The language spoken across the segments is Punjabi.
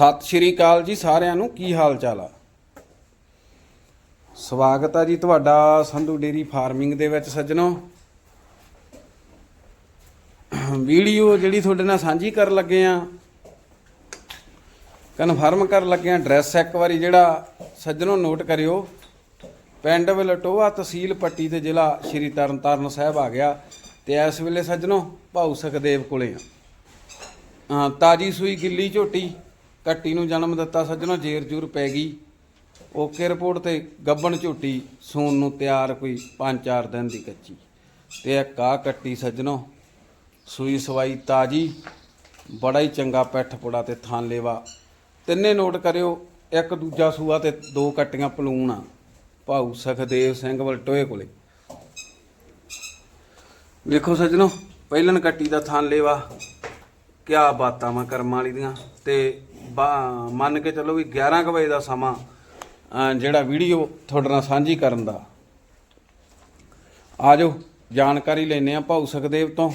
ਸਤਿ ਸ਼੍ਰੀ ਅਕਾਲ ਜੀ ਸਾਰਿਆਂ ਨੂੰ, ਕੀ ਹਾਲ ਚਾਲ ਆ? ਸਵਾਗਤ ਆ ਜੀ ਤੁਹਾਡਾ ਸੰਧੂ ਡੇਰੀ ਫਾਰਮਿੰਗ ਦੇ ਵਿੱਚ ਸੱਜਣੋ। ਵੀਡੀਓ ਜਿਹੜੀ ਤੁਹਾਡੇ ਨਾਲ ਸਾਂਝੀ ਕਰਨ ਲੱਗੇ ਆ, ਕਨਫਰਮ ਕਰਨ ਲੱਗੇ ਆ, ਐਡਰੈਸ ਇੱਕ ਵਾਰੀ ਜਿਹੜਾ ਸੱਜਣੋ ਨੋਟ ਕਰਿਓ। ਪਿੰਡ ਵਲਟੋਆ ਤਹਿਸੀਲ ਪੱਟੀ ਤੇ ਜ਼ਿਲ੍ਹਾ ਸ਼੍ਰੀ ਤਰਨਤਾਰਨ ਸਾਹਿਬ ਆ ਗਿਆ ਤੇ ਇਸ ਵੇਲੇ ਸੱਜਣੋ ਭਾਊ ਸੁਖਦੇਵ ਕੋਲੇ ਆ। ਤਾਜੀ ਸੂਈ ਗਿੱਲੀ ਝੋਟੀ। ਕੱਟੀ ਨੂੰ ਜਨਮ ਦਿੱਤਾ, ਸੱਜਣੋ ਜੇਰ ਜੂਰ ਪੈ ਗਈ। ਓਕੇ ਰਿਪੋਰਟ ਤੇ ਗੱਬਣ ਝੋਟੀ, ਸੂਣ ਨੂੰ ਤਿਆਰ ਕੋਈ 5-4 ਦਿਨ ਦੀ ਕੱਚੀ। ਤੇ ਇੱਕ ਆ ਕੱਟੀ ਸੱਜਣੋ, ਸੂਈ ਸਵਾਈ ਤਾਜੀ, ਬੜਾ ਹੀ ਚੰਗਾ ਪੈਠ ਪੁੜਾ ਤੇ ਥਾਂ ਲੇਵਾ। ਤਿੰਨੇ ਨੋਟ ਕਰਿਓ, ਇੱਕ ਦੂਜਾ ਸੂਆ ਤੇ ਦੋ ਕੱਟੀਆਂ ਪਲੂਣ। ਆ ਭਾਊ ਸਖਦੇਵ ਸਿੰਘ ਵਲਟੋਏ ਕੋਲੇ। ਵੇਖੋ ਸੱਜਣੋ, ਪਹਿਲਨ ਕੱਟੀ ਦਾ ਥਾਂ ਲੇਵਾ। ਕਿਆ ਬਾਤਾਂ ਵਾ ਕਰਮਾਂ ਵਾਲੀ ਦੀਆਂ। ਤੇ ਬਾ- ਮੰਨ ਕੇ ਚੱਲੋ ਵੀ 11 ਕੁ ਵਜੇ ਦਾ ਸਮਾਂ ਅਹ ਜਿਹੜਾ ਵੀਡੀਓ ਤੁਹਾਡੇ ਨਾਲ ਸਾਂਝੀ ਕਰਨ ਦਾ। ਆਜੋ ਜਾਣਕਾਰੀ ਲੈਨੇ ਆ ਭਾਊ ਸੁਖਦੇਵ ਤੋਂ।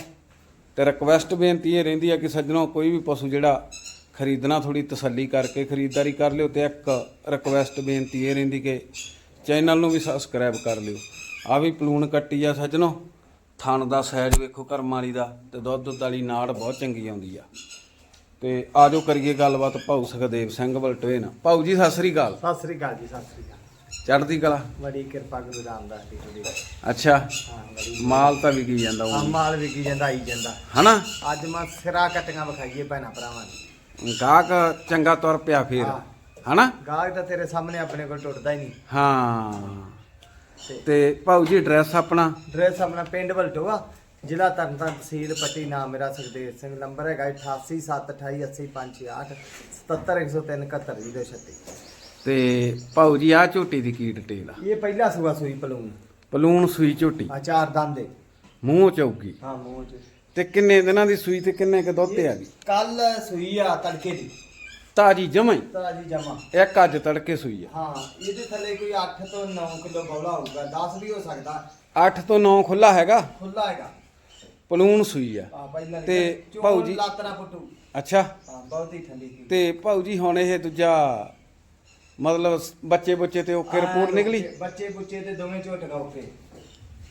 ਤੇ ਰਿਕਵੈਸਟ ਬੇਨਤੀ ਇਹ ਰਹਿੰਦੀ ਆ ਕਿ ਸੱਜਣੋ, ਕੋਈ ਵੀ ਪਸ਼ੂ ਜਿਹੜਾ ਖਰੀਦਣਾ ਥੋੜੀ ਤਸੱਲੀ ਕਰਕੇ ਖਰੀਦਦਾਰੀ ਕਰ ਲਿਓ ਤੇ ਇੱਕ ਰਿਕਵੈਸਟ ਬੇਨਤੀ ਇਹ ਰਹਿੰਦੀ ਕਿ ਚੈਨਲ ਨੂੰ ਵੀ ਸਬਸਕ੍ਰਾਈਬ ਕਰ ਲਿਓ। ਆ ਵੀ ਪਲੂਣ ਕੱਟੀ ਆ ਸੱਜਣੋ। ਥਣ ਦਾ ਸਾਈਜ਼ ਵੇਖੋ ਕਰਮ ਵਾਲੀ ਦਾ ਤੇ ਦੁੱਧ ਦੁੱਧ ਵਾਲੀ ਨਾੜ ਬਹੁਤ ਚੰਗੀ ਆਉਂਦੀ ਆ। ਤੇ ਆਜੋ ਕਰੀਏ ਗੱਲਬਾਤ ਭਾਊ ਸੁਖਦੇਵ ਸਿੰਘ ਵਲਟੋਏ ਨਾਲ। ਭਾਊ ਜੀ ਸਤਿ ਸ੍ਰੀ ਅਕਾਲ। ਸਤਿ ਸ੍ਰੀ ਅਕਾਲ ਜੀ ਸਤਿ ਸ੍ਰੀ ਅਕਾਲ। ਚੜ੍ਹਦੀ ਕਲਾ? ਬੜੀ ਕਿਰਪਾ ਗੁਰੂ ਰਾਮਦਾਸ ਦੀ। ਤੁਹਾਡੀ ਅੱਛਾ। ਹਾਂ ਬੜੀ ਮਾਲ ਤਾਂ ਵਿਕੀ ਜਾਂਦਾ ਆ ਉਹ। ਮਾਲ ਵਿਕੀ ਜਾਂਦਾ ਆਈ ਜਾਂਦਾ। ਹਨਾ? ਅੱਜ ਮੈਂ ਸਿਰਾ ਕੱਟੀਆਂ ਵਿਖਾਈਏ ਭੈਣਾ ਭਰਾਵਾਂ ਦੀ ਗਾਹਕ ਚੰਗਾ ਤੁਰ ਪਿਆ ਫੇਰ। ਹਾਂ। ਹਨਾ? ਗਾਹਕ ਤਾਂ ਤੇਰੇ ਸਾਹਮਣੇ ਆਪਣੇ ਕੋਲ ਟੁੱਟਦਾ ਹੀ ਨਹੀਂ। ਹਾਂ। ਤੇ ਭਾਊ ਜੀ ਐਡਰੈਸ ਆਪਣਾ? ਡਰੈਸ ਆਪਣਾ ਪਿੰਡ ਵਲਟੋਆ ਜ਼ਿਲ੍ਹਾ ਤਰਨਤਾਰਨ ਤਹਿਸੀਲ ਪੱਟੀ ਨਾਮ ਮੇਰਾ ਸੁਖਦੇਵ ਸਿੰਘ ਨੰਬਰ ਹੈਗਾ 8872880568 77103 ਤੇ ਭਾਊ ਜੀ ਆ ਝੋਟੀ ਦੀ ਕੀ ਡਿਟੇਲ ਆ? ਇਹ ਪਹਿਲਾ ਸੂਆ ਸੂਈ ਪਲੂਨ। ਪਲੂਣ ਸੂਈ ਝੋਟੀ? ਆ ਚਾਰ ਦੰਦੇ ਮੂੰਹ ਚੌਗੀ? ਹਾਂ ਮੂੰਹ ਚ। ਤੇ ਕਿੰਨੇ ਦਿਨਾਂ ਦੀ ਸੂਈ ਤੇ ਕਿੰਨੇ ਕ ਦੁੱਧ ਆ ਗਈ ਕੱਲ ਸੂਈ ਆ ਤੜਕੇ ਦੀ। ਤਾਜੀ ਜਮਾਈ ਤਾਜੀ ਜਮਾ। ਇੱਕ ਅੱਜ ਤੜਕੇ ਸੂਈ ਆ। ਹਾਂ ਇਹਦੇ ਥੱਲੇ ਕੋਈ 8 ਤੋਂ 9 ਕਿਲੋ ਬੌਲਾ ਹੋਊਗਾ। 10 ਵੀ ਹੋ ਸਕਦਾ। 8 ਤੋਂ 9 ਖੁੱਲਾ ਹੈਗਾ। ਖੁੱਲਾ ਹੈਗਾ। ਪਲੂਣ ਸੂਈ ਆ। ਤੇ ਭਾਊ ਜੀ- ਅੱਛਾ। ਹਾਂ ਬਹੁਤ ਹੀ ਠੰਡੀ ਸੀ। ਤੇ ਭਾਊ ਜੀ ਹੁਣ ਇਹ ਦੂਜਾ ਮਤਲਬ ਬੱਚੇ ਬੱਚੇ ਤੇ ਓਕੇ ਰਿਪੋਰਟ ਨਿਕਲੀ? ਬੱਚੇ ਬੁੱਚੇ ਤੇ ਦੋਵੇਂ ਝੋਟਗਾ ਓਕੇ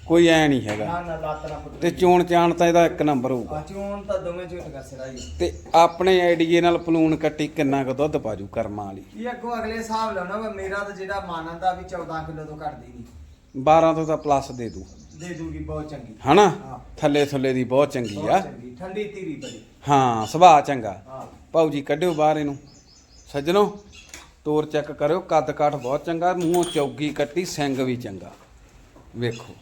ਕੋਈ ਐ ਨਹੀਂ ਹੈਗਾ। ਨਾ ਨਾ ਲਾਤਰਾ ਪੁੱਟੂ ਤੇ ਚੋਣ ਚਾਣ ਤਾਂ ਇਹਦਾ ਇੱਕ ਨੰਬਰ ਹੋਊਗਾ। ਚੋਣ ਤਾਂ ਦੋਵੇਂ ਝੋਟਗਾ ਸਿਰਾ ਹੀ ਤੇ ਆਪਣੇ ਆਈਡੀਏ ਨਾਲ ਪਲੂਣ ਕੱਟੀ ਕਿੰਨਾ ਕੁ ਦੁੱਧ ਪਾਜੂ ਕਰਮਾਂ ਵਾਲੀ? ਇਹ ਅੱਗੋਂ ਅਗਲੇ ਹਿਸਾਬ ਲਾਉਣਾ ਵਾ ਮੇਰਾ ਤਾਂ ਜਿਹੜਾ ਮਾਨਨ ਦਾ ਵੀ 14 ਕਿਲੋ ਤੋਂ ਘਟਦੀ ਨਹੀਂ। 12 ਤੋਂ ਤਾਂ ਪਲੱਸ ਦੇ ਦੂ। ਦੇ ਦੂਗੀ ਬਹੁਤ ਚੰਗੀ। ਹਨਾ? ਹਾਂ। ਥੱਲੇ ਥੱਲੇ ਦੀ ਬਹੁਤ ਚੰਗੀ ਆ। ਬਹੁਤ ਚੰਗੀ। ਠੰਡੀ ਧੀਰੀ ਬੜੀ। ਹਾਂ ਸੁਭਾਅ ਚੰਗਾ। ਹਾਂ। ਜੀ ਕੱਢਿਓ ਬਾਹਰ ਇਹਨੂੰ। ਸੱਜਣੋ ਤੋਰ ਚੈੱਕ ਕਰਿਓ ਕੱਦ ਕਾਠ ਬਹੁਤ ਚੰਗਾ ਮੂੰਹੋਂ ਚੌਗੀ ਕੱਟੀ ਸਿੰਘ ਵੀ ਚੰਗਾ। ਵੇਖੋ।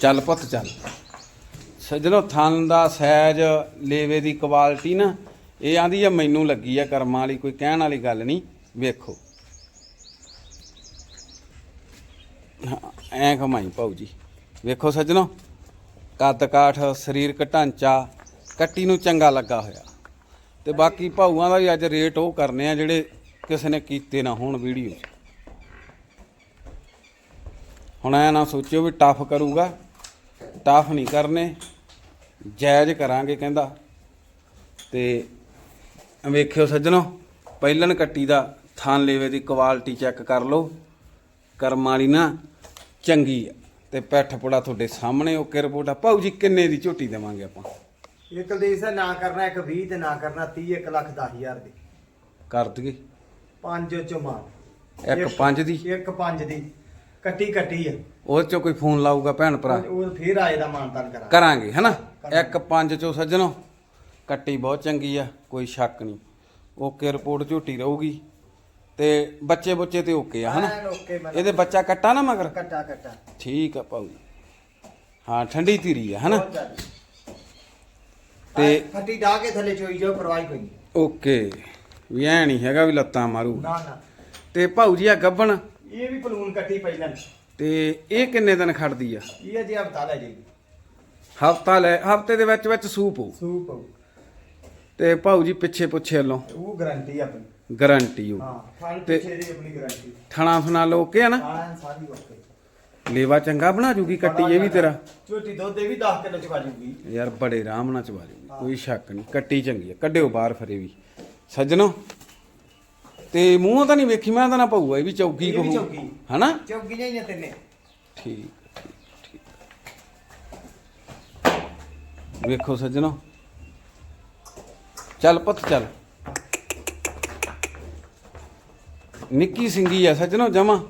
ਚੱਲ ਪੁੱਤ ਚੱਲ। ਸੱਜਣੋ, ਥਣ ਦਾ ਸਾਈਜ਼ ਲੇਵੇ ਦੀ ਕੁਆਲਿਟੀ ਨਾ, ਇਹ ਆਂਦੀ ਆ, ਮੈਨੂੰ ਲੱਗੀ ਆ ਕਰਮਾਂ ਵਾਲੀ, ਕੋਈ ਕਹਿਣ ਵਾਲੀ ਗੱਲ ਨਹੀਂ। ਵੇਖੋ। ਐਂ ਕਮਾਈ ਭਾਊ ਜੀ। ਵੇਖੋ ਸੱਜਣੋ, ਕੱਦ ਕਾਠ ਸਰੀਰਕ ਢਾਂਚਾ ਕੱਟੀ ਨੂੰ ਚੰਗਾ ਲੱਗਾ ਹੋਇਆ। ਤੇ ਬਾਕੀ ਭਾਊਆਂ ਦਾ ਵੀ ਅੱਜ ਰੇਟ ਉਹ ਕਰਨੇ ਆ, ਜਿਹੜੇ ਕਿਸੇ ਨੇ ਕੀਤੇ ਨਾ ਹੋਣ ਵੀਡੀਓ ਹੁਣ ਐ ਨਾ ਸੋਚਿਓ ਵੀ ਟਫ ਕਰੂਗਾ। ਟਫ ਨਹੀਂ ਕਰਨੇ ਜਾਇਜ਼ ਕਰਾਂਗੇ ਕਹਿੰਦਾ। ਤੇ ਵੇਖਿਓ ਸੱਜਣੋ ਪਹਿਲਨ ਕੱਟੀ ਦਾ ਥਾਨ ਲੇਵੇ ਦੀ ਕੁਆਲਿਟੀ ਚੈੱਕ ਕਰ ਲਓ। ਕਰਮਾਂ ਵਾਲੀ ਨਾ ਚੰਗੀ ਆ। ਤੇ ਪੈਠ ਪੁੜਾ ਤੁਹਾਡੇ ਸਾਹਮਣੇ ਓਕੇ ਰਿਪੋਰਟ ਆ। ਭਾਊ ਜੀ ਕਿੰਨੇ ਦੀ ਝੋਟੀ ਦੇਵਾਂਗੇ ਆਪਾਂ? ਇਹ ਕੁਲਦੀਪ ਸਿੰਘ ਨਾ ਕਰਨਾ ਇੱਕ 20 ਤੇ ਨਾ ਕਰਨਾ 30 1 ਲੱਖ 10 ਹਜ਼ਾਰ ਦੀ। ਕਰ ਦਈਏ। ਪੰਜ ਚੋਂ ਮਾਰ ਇੱਕ ਪੰਜ ਦੀ? ਇੱਕ ਪੰਜ ਦੀ। ਕੱਟੀ ਕੱਟੀ ਆ। ਉਹ ਚੋਂ ਕੋਈ ਫੋਨ ਲਾਊਗਾ ਭੈਣ ਭਰਾ। ਉਹ ਫੇਰ ਆਏ ਦਾ ਮਾਨਤਾਨ ਕਰਾਂ ਕਰਾਂਗੇ। ਹਨਾ? ਇੱਕ ਪੰਜ ਚੋਂ ਸੱਜਣੋ। ਕੱਟੀ ਬਹੁਤ ਚੰਗੀ ਆ ਕੋਈ ਸ਼ੱਕ ਨਹੀਂ। ਓਕੇ ਰਿਪੋਰਟ ਝੋਟੀ ਰਹੂਗੀ। ਤੇ ਬੱਚੇ ਬੱਚੇ ਤੇ ਓਕੇ ਆ ਹਨਾ? ਇਹਦੇ ਬੱਚਾ ਕੱਟਾ ਨਾ ਮਗਰ? ਕੱਟਾ ਕੱਟਾ। ਠੀਕ ਆ ਜੀ। ਹਾਂ ਠੰਡੀ ਧੀਰੀ ਆ ਹਨਾ। ਤੇ- ਫੱਟੀ ਢਾ ਕੇ ਥੱਲੇ ਚੋਈ ਜਾਓ ਪਰਵਾਹ ਕੋਈ ਓਕੇ। ਵੀ ਐ ਨਹੀਂ ਹੈਗਾ ਵੀ ਲੱਤਾਂ ਮਾਰੂ। ਨਾ ਨਾ। ਤੇ ਭਾਊ ਜੀ ਆ ਗੱਬਣ। ਇਹ ਵੀ ਪਲੂਨ ਕੱਟੀ ਪਹਿਲਾਂ ਤੇ ਇਹ ਕਿੰਨੇ ਦਿਨ ਖੜਦੀ ਆ? ਇਹ ਅਜੇ ਹਫਤਾ ਲੈ ਜਾਏਗੀ। ਹਫਤਾ ਲੈ ਹਫ਼ਤੇ ਦੇ ਵਿੱਚ ਵਿੱਚ ਸੂਪ ਹੋਊ? ਸੂਪ ਤੇ ਭਾਊ ਜੀ ਪਿੱਛੇ ਪੁੱਛੇ ਵੱਲੋਂ ਉਹ ਗਾਰੰਟੀ ਆਪਣੀ। ਗਾਰੰਟੀ ਹੋ ਹਾਂ ਤੇ- ਪਿੱਛੇ ਦੀ ਆਪਣੀ ਗਾਰੰਟੀ ਥਣਾ ਫਨਾ ਲੋਕੇ ਆ ਨਾ? ਹਾਂ ਸਾਰੀ ਓਕੇ ਲੇਵਾ ਚੰਗਾ ਬਣਾ ਜੂਗੀ ਕੱਟੀ ਇਹ ਵੀ ਤੇਰਾ? ਝੋਟੀ ਦੁੱਧ ਦੇ ਵੀ 10 ਕਿਲੋ ਚਵਾ ਜੂਗੀ। ਯਾਰ ਬੜੇ ਆਰਾਮ ਨਾਲ ਚਵਾ ਜੂਗੀ ਕੋਈ ਸ਼ੱਕ ਨਹੀਂ। ਕੱਟੀ ਚੰਗੀ ਆ ਕੱਢਿਓ ਬਾਹਰ ਫਰੇ ਵੀ। ਸੱਜਣੋ ਤੇ ਮੂੰਹੋਂ ਤਾਂ ਨਹੀਂ ਵੇਖੀ ਮੈਂ ਤਾਂ ਨਾ ਪਊਗਾ ਇਹ ਵੀ ਚੌਕੀ ਇਹ ਵੀ ਕਹੂ। ਚੌਕੀ। ਹਨਾ? ਚੌਕੀ ਨਹੀਂ ਤਿੰਨੇ ਠੀਕ ਠੀਕ ਠੀਕ। ਵੇਖੋ ਸੱਜਣੋ। ਚੱਲ ਪੁੱਤ ਚੱਲ। ਨਿੱਕੀ ਸਿੰਗੀ ਆ ਸੱਜਣੋ ਜਮਾ।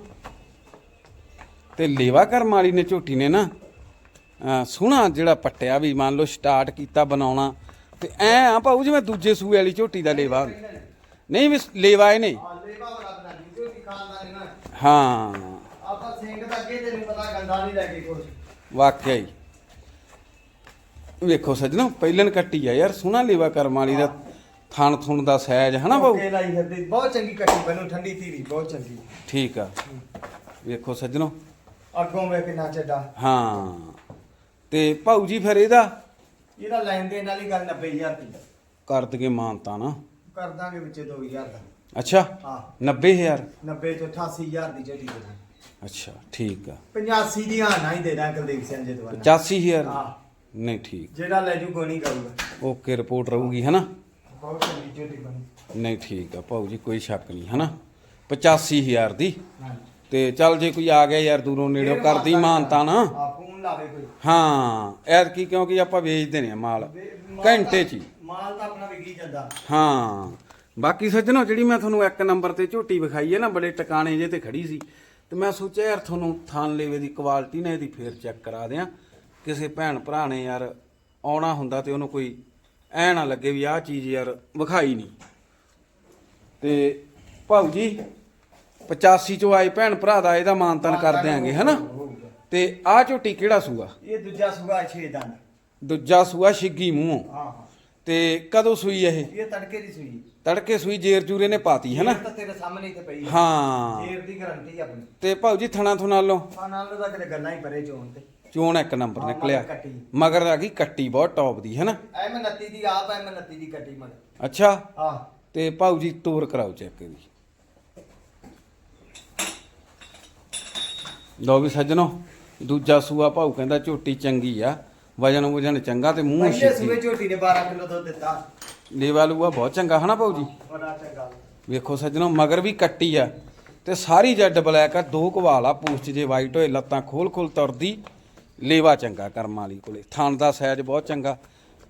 ਤੇ ਲੇਵਾ ਕਰਮ ਵਾਲੀ ਨੇ ਝੋਟੀ ਨੇ ਨਾ ਅਹ ਸੋਹਣਾ ਜਿਹੜਾ ਪੱਟਿਆ ਵੀ ਮੰਨ ਲਓ ਸਟਾਰਟ ਕੀਤਾ ਬਣਾਉਣਾ। ਤੇ ਐ ਆ ਭਾਊ ਜਿਵੇਂ ਦੂਜੇ ਸੂਏ ਵਾਲੀ ਝੋਟੀ ਦਾ ਲੇਵਾ। ਹੁੰਦਾ। ਨਹੀਂ ਵੀ ਲੇਵਾ ਇਹ ਨਹੀਂ। ਹਾਂ ਲੇਵਾ ਖਾਨਦਾਨੀ ਨਾ। ਆਪਾਂ ਸਿੰਘ ਦਾ ਅੱਗੇ ਤੈਨੂੰ ਪਤਾ ਗੰਦਾ ਨਹੀਂ ਲੈ ਕੇ ਕੁਛ। ਵਾਕਿਆ ਹੀ। ਵੇਖੋ ਸੱਜਣੋ ਪਹਿਲਨ ਕੱਟੀ ਆ ਯਾਰ ਸੋਹਣਾ ਲੇਵਾ ਕਰਮ ਵਾਲੀ ਦਾ ਥਣ ਥੁਣ ਦਾ ਸਾਈਜ਼ ਹਨਾ ਬਾਊ? ਓਕੇ ਲਾਈ ਫਿਰਦੀ ਬਹੁਤ ਚੰਗੀ ਕੱਟੀ ਬਨੂ ਠੰਡੀ ਧੀਰੀ ਬਹੁਤ ਚੰਗੀ। ਠੀਕ ਆ। ਵੇਖੋ ਸੱਜਣੋ। ਅੱਗੋਂ ਵੇ ਕਿੰਨਾ ਚੱਡਾ। ਹਾਂ। ਤੇ ਭਾਊ ਜੀ ਫਿਰ ਇਹਦਾ? ਇਹਦਾ ਲੈਣ ਦੇਣ ਵਾਲੀ ਗੱਲ 90000 ਦੀ। ਕਰ ਦਗੇ ਮਾਨਤਾ ਨਾ। ਕਰ ਦਾਂਗੇ ਵਿੱਚ 2000 ਦਾ। ਅੱਛਾ? ਹਾਂ। 90000 90 ਤੋਂ 88000 ਦੀ ਜਿਹੜੀ ਦੇ ਅੱਛਾ ਠੀਕ ਆ। 85 ਦੀ ਹਾਂ ਨਾ ਹੀ ਦੇ ਦਾਂ ਕੁਲਦੀਪ ਸਿੰਘ ਜੀ ਦਵਾਨਾ 85000 ਹਾਂ। ਨਹੀਂ ਠੀਕ। ਜਿਹੜਾ ਲੈ ਜੂ ਕੋਈ ਨਹੀਂ ਕਰੂਗਾ। ਓਕੇ ਰਿਪੋਰਟ ਰਹੂਗੀ ਹਨਾ? ਬਹੁਤ ਚੰਗੀ ਝੋਟੀ ਬਣੀ। ਨਹੀਂ ਠੀਕ ਆ ਭਾਊ ਜੀ ਕੋਈ ਸ਼ੱਕ ਨਹੀਂ ਹਨਾ? 85000 ਦੀ। ਹਾਂਜੀ। ਤੇ ਚੱਲ ਜੇ ਕੋਈ ਆ ਗਿਆ ਯਾਰ ਦੂਰੋਂ ਨੇੜੋਂ ਕਰਦੀ ਮਾਨਤਾ ਨਾ? ਆ ਫੋਨ ਲਾਵੇ ਕੋਈ। ਹਾਂ ਐਤਕੀ ਕਿਉਂਕਿ ਆਪਾਂ ਵੇਚਦੇ ਨੇ ਮਾਲ। ਘੰਟੇ ਤਾਂ- ਚ ਹੀ। ਮਾਲ ਤਾਂ ਆਪਣਾ ਵਿਕੀ ਜਾਂਦਾ। ਹਾਂ। ਬਾਕੀ ਸੱਜਣੋ ਜਿਹੜੀ ਮੈਂ ਤੁਹਾਨੂੰ ਇੱਕ ਨੰਬਰ ਤੇ ਝੋਟੀ ਵਿਖਾਈ ਹੈ ਨਾ ਬੜੇ ਟਿਕਾਣੇ ਜੇ ਤੇ ਖੜੀ ਸੀ ਤੇ ਮੈਂ ਸੋਚਿਆ ਯਾਰ ਤੁਹਾਨੂੰ ਥਾਨ ਲੇਵੇ ਦੀ ਕੁਆਲਿਟੀ ਨਾ ਇਹਦੀ ਫੇਰ ਚੈੱਕ ਕਰਾ ਦਿਆਂ। ਕਿਸੇ ਭੈਣ ਭਰਾ ਨੇ ਯਾਰ ਆਉਣਾ ਹੁੰਦਾ ਤੇ ਉਹਨੂੰ ਕੋਈ ਐ ਨਾ ਲੱਗੇ ਵੀ ਆਹ ਚੀਜ਼ ਯਾਰ ਵਿਖਾਈ ਨਹੀਂ। ਤੇ ਭਾਊ ਜੀ 85 ਚੋਂ ਆਏ ਭੈਣ ਭਰਾ ਦਾ ਇਹਦਾ ਮਾਨਤਨ ਕਰ ਦਿਆਂਗੇ ਹਨਾ। ਤੇ ਆਹ ਝੋਟੀ ਕਿਹੜਾ ਸੂਆ? ਇਹ ਦੂਜਾ ਸੁਗਾ 6 ਦੰਦ। ਦੂਜਾ ਸੂਆ ਛਿੱਗੀ ਮੂੰਹੋਂ। ਹਾਂ। ਤੇ ਕਦੋਂ ਸੂਈ ਇਹ? ਇਹ ਤੜਕੇ ਦੀ ਸੂਈ। ਤੜਕੇ ਸੂਈ ਜੇਰ ਜੂਰੇ ਨੇ ਪਾਤੀ ਇਹ ਤਾਂ ਤੇਰੇ ਸਾਹਮਣੇ ਹੀ ਤੇ ਪਈ ਹੈ। ਹਾਂ। ਜੇਰ ਦੀ ਗਾਰੰਟੀ ਆਪਣੀ। ਤੇ ਭਾਊ ਜੀ ਥਣਾ ਥੁਣਾ ਲੋ ਆ ਨਾਲ ਦਾ ਕਿਤੇ ਗੱਲਾਂ ਹੀ ਪਰੇ ਚੋਣ ਤੇ। ਚੋਣ ਇੱਕ ਨੰਬਰ ਹਾਂ, ਨਿਕਲਿਆ। ਮਗਰ ਕੱਟੀ। ਮਗਰ ਆ ਗਈ ਕੱਟੀ ਬਹੁਤ ਟੌਪ ਦੀ ਹੈਨਾ? ਐ ਮੈਂ 29 ਦੀ ਆਪ ਐ ਮੈਂ 29 ਦੀ ਕੱਟੀ ਮਗ ਅੱਛਾ। ਹਾਂ। ਤੇ ਭਾਊ ਜੀ ਤੋਰ ਕਰਾਓ ਚੈੱਕ ਇਹਦੀ। ਲੋ ਵੀ ਸੱਜਣੋ ਦੂਜਾ ਸੂਆ ਭਾਊ ਕਹਿੰਦਾ ਝੋਟੀ ਚੰਗੀ ਆ। ਵਜਨ ਵਜਨ ਚੰਗਾ ਤੇ ਮੂੰਹ ਪਹਿਲੇ ਸੂਏ ਛੇਤੀ ਝੋਟੀ ਨੇ 12 ਕਿਲੋ ਦੁੱਧ ਦਿੱਤਾ। ਲੇਵਾ ਲੂਆ ਬਹੁਤ ਚੰਗਾ ਹਨਾ ਭਾਊ ਜੀ? ਬੜਾ ਚੰਗਾ। ਵੇਖੋ ਸੱਜਣੋ ਮਗਰ ਵੀ ਕੱਟੀ ਆ ਤੇ ਸਾਰੀ ਜੈਡ ਬਲੈਕ ਆ ਦੋ ਕਵਾਲ ਆ ਪੂਛ ਜੇ ਵਾਈਟ ਹੋਏ ਲੱਤਾਂ ਖੋਲ ਖੋਲ ਤੁਰਦੀ ਲੇਵਾ ਚੰਗਾ ਕਰਮ ਵਾਲੀ ਕੋਲੇ। ਥਣ ਦਾ ਸਾਈਜ਼ ਬਹੁਤ ਚੰਗਾ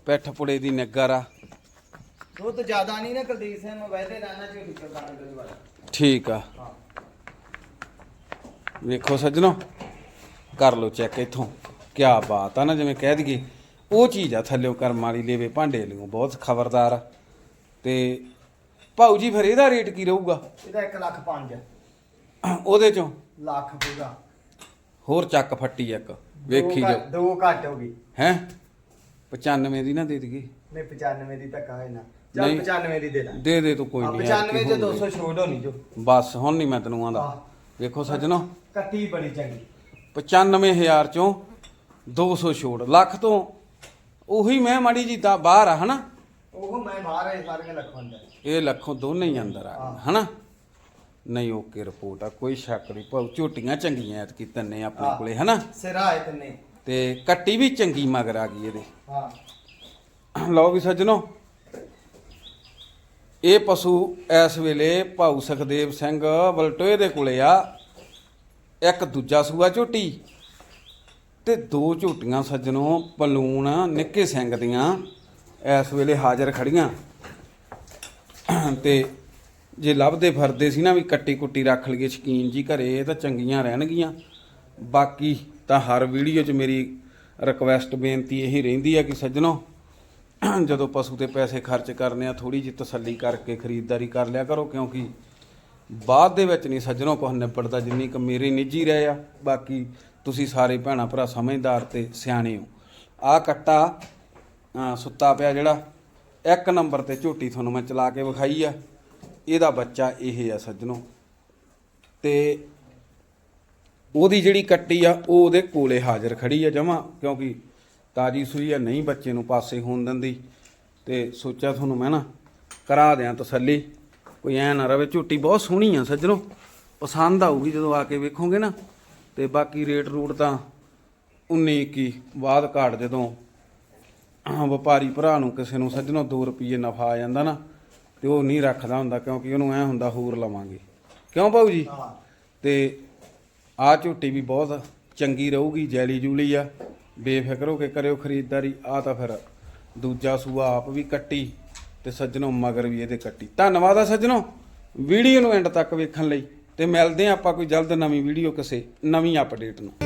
ਪਿੱਠ ਪੁੜੇ ਦੀ ਨਿੱਗਰ ਆ। ਦੁੱਧ ਜ਼ਿਆਦਾ ਨਹੀਂ ਨਾ ਕੁਲਦੀਪ ਸਿੰਘ ਮੈਂ ਵੈਦੇ ਰਹਿਣਾ ਝੋਟੀ ਪ੍ਰਦਾਨ ਕਰਨ ਵਾਲਾ ਠੀਕ ਆ। ਹਾਂ। ਵੇਖੋ ਸੱਜਣੋ ਕਰ ਲਓ ਚੈੱਕ ਇਥੋਂ। ਕੀ ਬਾਤ ਆ ਨਾ ਜਿਵੇਂ ਕਹਿ ਦਈਏ ਉਹ ਚੀਜ਼ ਆ ਥੱਲਿਓ ਕਰਮ ਵਾਲੀ ਲੇਵੇ ਭਾਂਡੇ ਲਿਓ ਬਹੁਤ ਖਬਰਦਾਰ ਆ। ਤੇ ਭਾਊ ਜੀ ਫਿਰ ਇਹਦਾ ਰੇਟ ਕੀ ਰਹੂਗਾ? ਇਹਦਾ 1 ਲੱਖ 5 ਉਹਦੇ ਚੋਂ? ਲੱਖ ਪੂਰਾ। ਹੋਰ ਚੱਕ ਫੱਟੀ ਇੱਕ ਵੇਖੀ ਘੱਟ- ਦੋ ਘੱਟ ਹੋ ਗਈ। ਹੈ? 95 ਦੀ ਨਾ ਦੇ ਦਈਏ। ਨਹੀਂ 95 ਦੀ ਧੱਕਾ ਹੈ ਨਾ। ਚੱਲ ਨਹੀਂ। 95 ਦੀ ਦੇ ਦਾਂ ਦੇ ਦੇ ਤੂੰ ਕੋਈ ਨਹੀਂ 95 ਚ 200 ਛੋੜ ਹੋਣੀ ਜੋ। ਬਸ ਹੁਣ ਨਹੀਂ ਮੈਂ ਤੈਨੂੰ ਆਂਦਾ। ਵੇਖੋ ਸੱਜਣੋ। ਕੱਟੀ ਬੜੀ ਚੰਗੀ। 95000 ਚੋਂ 200 ਛੋੜ ਲੱਖ ਤੋਂ ਉਹੀ ਮੈਂ ਮਾੜੀ ਜੀ ਤਾਂ ਬਾਹਰ ਆ ਹਨਾ? ਉਹ ਮੈਂ ਬਾਹਰ ਹੈ ਸਾਰੀਆਂ ਲੱਖਾਂ ਦਾ ਇਹ ਲੱਖੋਂ ਦੋਨੇ ਹੀ ਅੰਦਰ ਆ ਗਏ। ਹਨਾ? ਨਹੀਂ ਓਕੇ ਰਿਪੋਰਟ ਆ ਕੋਈ ਸ਼ੱਕ ਨਹੀਂ। ਭਾਉ ਝੋਟੀਆਂ ਚੰਗੀਆਂ ਐਤਕੀ ਤੰਨੇ ਆਪਣੇ ਹਾਂ। ਕੋਲੇ ਹਨਾ? ਸਿਰਾ ਹੈ ਤੰਨੇ। ਤੇ ਕੱਟੀ ਵੀ ਚੰਗੀ ਮਗਰ ਆ ਗਈ ਇਹਦੇ। ਹਾਂ। ਲਓ ਵੀ ਸੱਜਣੋ ਇਹ ਪਸ਼ੂ ਇਸ ਵੇਲੇ ਭਾਊ ਸੁਖਦੇਵ ਸਿੰਘ ਵਲਟੋਏ ਦੇ ਕੋਲੇ ਆ। ਇੱਕ ਦੂਜਾ ਸੂਆ ਝੋਟੀ। ਤੇ ਦੋ ਝੋਟੀਆਂ ਸੱਜਣੋ ਪਲੂਣ ਨਿੱਕੇ ਸਿੰਘ ਦੀਆਂ ਇਸ ਵੇਲੇ ਹਾਜ਼ਰ ਖੜੀਆਂ। ਤੇ ਜੇ ਲੱਭਦੇ ਫਰਦੇ ਸੀ ਨਾ ਵੀ ਕੱਟੀ ਕੁੱਟੀ ਰੱਖ ਲਈਏ, ਸ਼ਕੀਨ ਜੀ ਘਰੇ, ਇਹ ਤਾਂ ਚੰਗੀਆਂ ਰਹਿਣਗੀਆਂ। ਬਾਕੀ ਤਾਂ ਹਰ ਵੀਡੀਓ 'ਚ ਮੇਰੀ ਰਿਕਵੈਸਟ ਬੇਨਤੀ ਇਹੀ ਰਹਿੰਦੀ ਆ ਕਿ ਸੱਜਣੋ, ਜਦੋਂ ਪਸ਼ੂ ਤੇ ਪੈਸੇ ਖਰਚ ਕਰਨੇ ਆ ਥੋੜੀ ਜਿਹੀ ਤਸੱਲੀ ਕਰਕੇ ਖਰੀਦਦਾਰੀ ਕਰ ਲਿਆ ਕਰੋ, ਕਿਉਂਕਿ ਬਾਅਦ ਦੇ ਵਿੱਚ ਨਹੀਂ ਸੱਜਣੋ ਕੁਛ ਨਿਬੜਦਾ, ਜਿੰਨੀ ਕੁ ਮੇਰੇ ਨਿੱਜੀ ਰਹੇ ਆ। ਬਾਕੀ ਤੁਸੀਂ ਸਾਰੇ ਭੈਣਾ ਭਰਾ ਸਮਝਦਾਰ ਤੇ ਸਿਆਣੇ ਹੋ। ਆ ਕੱਟਾ ਸੁੱਤਾ ਪਿਆ ਜਿਹੜਾ, ਇੱਕ ਨੰਬਰ ਤੇ ਝੋਟੀ ਤੁਹਾਨੂੰ ਮੈਂ ਚਲਾ ਕੇ ਵਿਖਾਈ ਆ। ਇਹਦਾ ਬੱਚਾ ਇਹ ਆ ਸੱਜਣੋ। ਤੇ ਉਹਦੀ ਜਿਹੜੀ ਕੱਟੀ ਆ, ਉਹ ਉਹਦੇ ਕੋਲੇ ਹਾਜ਼ਰ ਖੜੀ ਆ ਜਮਾ, ਕਿਉਂਕਿ ਤਾਜੀ ਸੂਈ ਆ, ਨਹੀਂ ਬੱਚੇ ਨੂੰ ਪਾਸੇ ਹੋਣ ਦਿੰਦੀ। ਤੇ ਸੋਚਿਆ ਤੁਹਾਨੂੰ ਮੈਂ ਨਾ, ਕਰਾ ਦਿਆਂ ਤਸੱਲੀ। ਕੋਈ ਐ ਨਾ ਰਵੇ, ਝੂਟੀ ਬਹੁਤ ਸੋਹਣੀ ਆ ਸੱਜਣੋ। ਪਸੰਦ ਆਊਗੀ ਜਦੋਂ ਆ ਕੇ ਵੇਖੋਗੇ ਨਾ। ਤੇ ਬਾਕੀ ਰੇਟ ਰੂਟ ਤਾਂ 19 21 ਬਾਅਦ ਘਾਟ ਜਦੋਂ ਵਪਾਰੀ ਭਰਾ ਨੂੰ ਕਿਸੇ ਨੂੰ ਸੱਜਣੋਂ 2 ਰੁਪਏ ਨਫਾ ਆ ਜਾਂਦਾ ਨਾ ਤੇ ਉਹ ਨਹੀਂ ਰੱਖਦਾ ਹੁੰਦਾ ਕਿਉਂਕਿ ਉਹਨੂੰ ਐ ਹੁੰਦਾ ਹੋਰ ਲਵਾਂਗੇ। ਕਿਉਂ ਭਾਊ ਜੀ? ਤੇ ਆ ਝੋਟੀ ਵੀ ਬਹੁਤ ਚੰਗੀ ਰਹੂਗੀ ਜੈਲੀ ਜੂਲੀ ਆ। ਬੇਫਿਕਰ ਹੋ ਕੇ ਕਰਿਓ ਖਰੀਦਦਾਰੀ ਆ ਤਾਂ ਫਿਰ ਦੂਜਾ ਸੂਆ ਆਪ ਵੀ ਕੱਟੀ ਤੇ ਸੱਜਣੋਂ ਮਗਰ ਵੀ ਇਹਦੇ ਕੱਟੀ। ਧੰਨਵਾਦ ਆ ਸੱਜਣੋਂ ਵੀਡੀਓ ਨੂੰ ਐਂਡ ਤੱਕ ਵੇਖਣ ਲਈ। ਤੇ ਮਿਲਦੇ ਆ ਆਪਾਂ ਕੋਈ ਜਲਦ ਨਵੀਂ ਵੀਡੀਓ ਕਿਸੇ ਨਵੀਂ ਅਪਡੇਟ ਨਾਲ